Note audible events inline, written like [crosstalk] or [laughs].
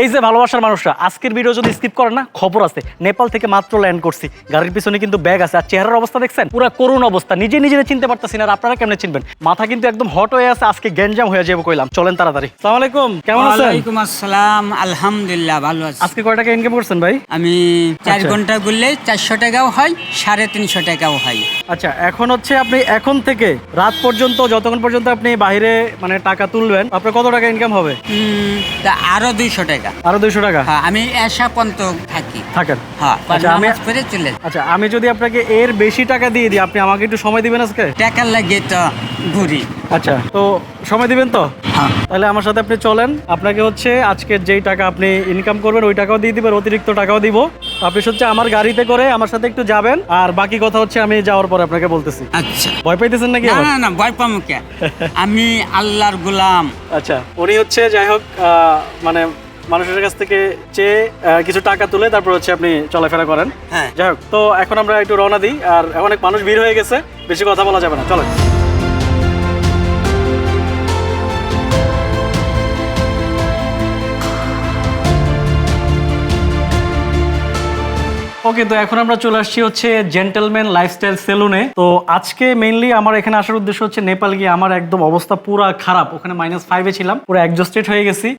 এই যে ভালোবাসার মানুষরা আজকের ভিডিও যদি স্কিপ করেন না খবর আছে। নেপাল থেকে মাত্র ল্যান্ড করছি। গাড়ির পিছনে কিন্তু ব্যাগ আছে। আর চেহারার অবস্থা দেখছেন? পুরো করুণ অবস্থা। নিজে নিজে চিনতে পারতেছি না আর আপনারা কেমনে চিনবেন? মাথা কিন্তু একদম হট হয়ে আছে। আজকে গ্যাঞ্জাম হয়ে যাবে কইলাম। চলেন তাড়াতাড়ি। সালাম আলাইকুম। কেমন আছেন? ওয়ালাইকুম আসসালাম। আলহামদুলিল্লাহ ভালো আছি। আজকে কয় টাকা ইনকাম করছেন ভাই? আমি চার আচ্ছা। ঘণ্টা ঘুরলে চারশো টাকাও হয় সাড়ে তিনশো টাকাও হয়। আচ্ছা এখন হচ্ছে আপনি এখন থেকে রাত পর্যন্ত যতক্ষণ পর্যন্ত আপনি বাইরে মানে টাকা তুলবেন আপনার কত টাকা ইনকাম হবে? তা আরও দুইশো টাকা। আরও দুইশো টাকা? হ্যাঁ আমি এসা পর্যন্ত থাকি। থাকেন? হ্যাঁ আচ্ছা, আমি- চলে আচ্ছা আমি যদি আপনাকে এর বেশি টাকা দিয়ে দিই আপনি আমাকে একটু সময় দিবেন আজকে? টাকা লাগে তো। ঘুরি আচ্ছা তো সময় দিবেন তো? হ্যাঁ। তাহলে আমার সাথে আপনি চলেন। আপনাকে হচ্ছে আজকের যেই টাকা আপনি ইনকাম করবেন ওই টাকাও দিয়ে দিবেন অতিরিক্ত টাকাও দিব। আপনি হচ্ছে আমার গাড়িতে করে আমার সাথে একটু যাবেন আর বাকি কথা হচ্ছে আমি যাওয়ার পরে আপনাকে বলতেছি। আচ্ছা। ভয় পাইতেছেন নাকি না না ভয় পাবো কে? [laughs] আমি আল্লাহর গোলাম। আচ্ছা উনি হচ্ছে যাই হোক আহ, মানে মানুষের কাছ থেকে চেয়ে কিছু টাকা তুলে তারপর হচ্ছে আপনি চলাফেরা করেন। হ্যাঁ। যাই হোক তো এখন আমরা একটু রওনা দিই আর অনেক মানুষ ভিড় হয়ে গেছে বেশি কথা বলা যাবে না চলেন। ওকে, তো এখন আমরা চলে আসছি হচ্ছে জেন্টেলম্যান লাইফস্টাইল সেলুনে তো আজকে মেইনলি আমার এখানে আসার উদ্দেশ্য হচ্ছে নেপাল গিয়ে আমার একদম অবস্থা পুরো খারাপ। ওখানে মাইনাস ফাইভে ছিলাম, পুরো অ্যাডজাস্টেড হয়ে গেছি।